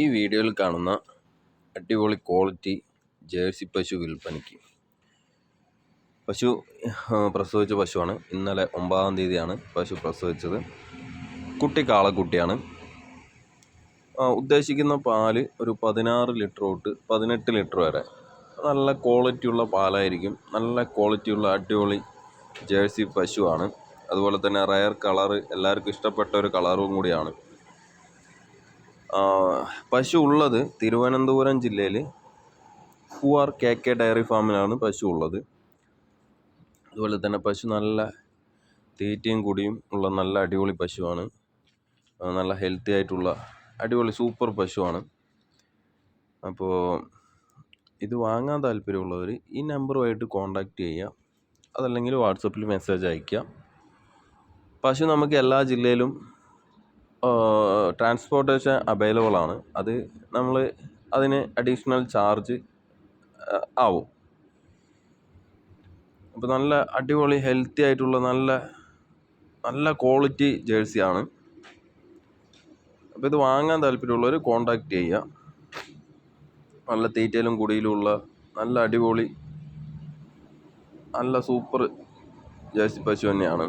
ഈ വീഡിയോയിൽ കാണുന്ന അടിപൊളി ക്വാളിറ്റി ജേഴ്സി പശു വിൽപ്പനയ്ക്ക്. പശു പ്രസവിച്ച പശുവാണ്. ഇന്നലെ ഒമ്പതാം തീയതിയാണ് പശു പ്രസവിച്ചത്. കുട്ടി കാളക്കുട്ടിയാണ്. ഉദ്ദേശിക്കുന്ന പാൽ ഒരു പതിനാറ് ലിറ്റർ തൊട്ട് പതിനെട്ട് ലിറ്റർ വരെ. നല്ല ക്വാളിറ്റിയുള്ള പാലായിരിക്കും. നല്ല ക്വാളിറ്റിയുള്ള അടിപൊളി ജേഴ്സി പശുവാണ്. അതുപോലെ തന്നെ റയർ കളറ് എല്ലാവർക്കും ഇഷ്ടപ്പെട്ട ഒരു കളറും കൂടിയാണ്. പശു ഉള്ളത് തിരുവനന്തപുരം ജില്ലയിൽ പൂവാർ കെ കെ ഡയറി ഫാമിലാണ് പശു ഉള്ളത്. അതുപോലെ തന്നെ പശു നല്ല തീറ്റയും കുടിയും ഉള്ള നല്ല അടിപൊളി പശുവാണ്. നല്ല ഹെൽത്തി ആയിട്ടുള്ള അടിപൊളി സൂപ്പർ പശുവാണ്. അപ്പോൾ ഇത് വാങ്ങാൻ താല്പര്യമുള്ളവർ ഈ നമ്പറുമായിട്ട് കോൺടാക്റ്റ് ചെയ്യുക അതല്ലെങ്കിൽ വാട്സപ്പിൽ മെസ്സേജ് അയയ്ക്കുക പശു നമുക്ക് എല്ലാ ജില്ലയിലും ട്രാൻസ്പോർട്ടേഷൻ അവൈലബിൾ ആണ്. അത് നമ്മൾ അതിന് അഡീഷണൽ ചാർജ് ആവും. അപ്പോൾ നല്ല അടിപൊളി ഹെൽത്തി ആയിട്ടുള്ള നല്ല നല്ല ക്വാളിറ്റി ജേഴ്സിയാണ് അപ്പോൾ ഇത് വാങ്ങാൻ താല്പര്യമുള്ളവർ കോണ്ടാക്ട് ചെയ്യുക നല്ല തീറ്റയിലും കുടിയിലുമുള്ള നല്ല അടിപൊളി നല്ല സൂപ്പർ ജേഴ്സി പശു തന്നെയാണ്.